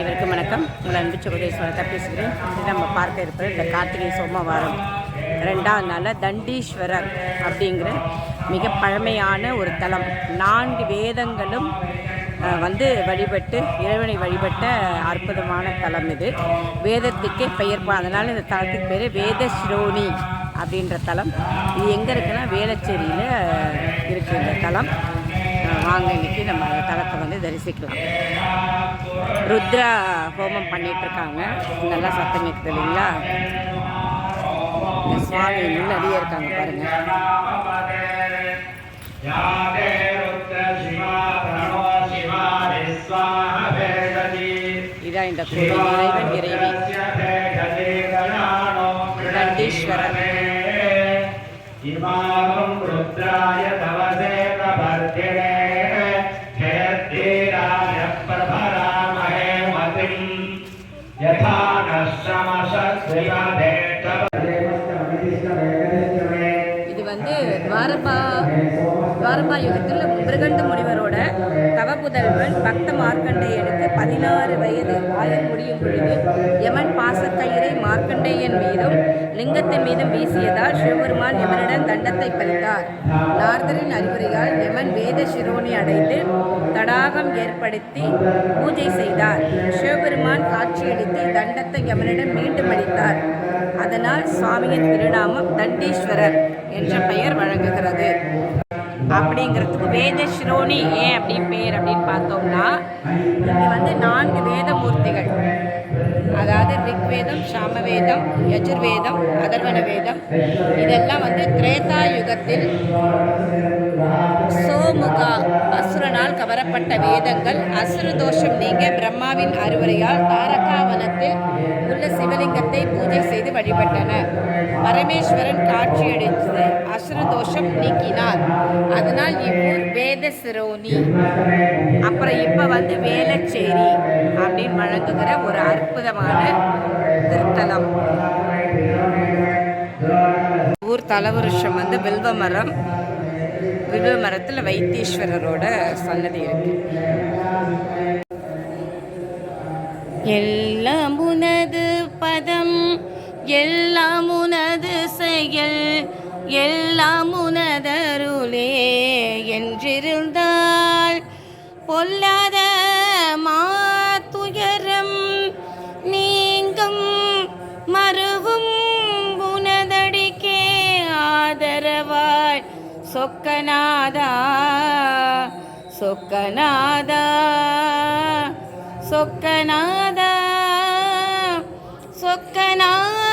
அனைவருக்கும் வணக்கம். உங்கள் அன்பு சகோதரேஸ்வரத்தை பேசுகிறேன். இது நம்ம பார்க்க இருப்பது இந்த கார்த்திகை சோமவாரம். ரெண்டாம் நாளில் தண்டீஸ்வரர் அப்படிங்கிற மிக பழமையான ஒரு தலம். நான்கு வேதங்களும் வந்து வழிபட்டு இறைவனை வழிபட்ட அற்புதமான தலம் இது. வேதத்துக்கே பெயர் அதனால் இந்த தலத்துக்கு பேர் வேத ஸ்ரோணி அப்படின்ற தலம். இது எங்கே இருக்குன்னா வேளச்சேரியில் இருக்குது இந்த தலம். வாங்க இன்னைக்கு நம்ம தலத்தை வந்து தரிசிக்கலாம். ருத்ரா ஹோமம் பண்ணிகிட்ருக்காங்க இருக்காங்க நல்லா சத்தம் கேட்குது இல்லைங்களா? இந்த சுவாமி நிறைய இருக்காங்க பாருங்கள் இதான் இந்த கோவில் இறைவன் இறைவி. தண்டீஸ்வரர் இமாகம் ருத்ராய தவ இது வந்து வாரப்பா துவாரபா யுகத்தில் மிருகண்ட முனிவரோட தவபுதல்வன் பக்த மார்க்கண்டேயனுக்கு பதினாறு வயது ஆயுள் முடியும் பொழுது யமன் பாசக்கயிறை மார்க்கண்டேயன் மீதும் லிங்கத்தின் மீதும் வீசியதால் சிவபெருமான் யமனிடம் தண்டத்தை பறித்தார். நார்தரின் அறிவுரையால் யமன் வேத சிரோனி அடைந்து தடாகம் ஏற்படுத்தி பூஜை செய்தார். சிவபெருமான் காட்சியளித்து தண்டத்தை யமனிடம் மீண்டும் அளித்தார். அதனால் சுவாமியின் திருநாமம் தண்டீஸ்வரர் என்ற பெயர் வழங்குகிறது. அப்படிங்கிறதுக்கு வேத ஸ்ரோணி ஏன் அப்படின்னு பேர் அப்படின்னு பார்த்தோம்னா இது வந்து நான்கு வேதமூர்த்திகள். அதாவது ரிக்வேதம் சாமவேதம் யஜுர்வேதம் அதர்வன வேதம் இதெல்லாம் வந்து திரேதா யுகத்தில் சோமுகா அசுரனால் கவரப்பட்ட வேதங்கள். அசுர தோஷம் நீங்க பிரம்மாவின் அறுவரையால் தாரகாவனத்தில் உள்ள சிவலிங்கத்தை பூஜை செய்து வழிபட்டன. பரமேஸ்வரன் காட்சியளித்து அசுர தோஷம் நீக்கினார். அதனால் இவ்வூர் வேத சிரோனி அப்புறம் இப்போ வந்து வேலச்சேரி அப்படின்னு வழங்குகிற ஒரு அற்புதமான திருத்தலம். ஊர் தலவருஷம் வந்து வில்வ மரம் வில்வ மரத்தில் வைத்தீஸ்வரரோட சன்னதி இருக்கு. எல்லாம் உனது பதம் எல்லாம் உனது செயல். எல்லாம் உனதருளே என்றிருந்தால் பொல்லாத மாத்துயரம் நீங்கும் மறுவும் உனதடிக்கே ஆதரவாய். சொக்கநாதா சொக்கநாதா சொக்கநாதா சொக்கநாதா.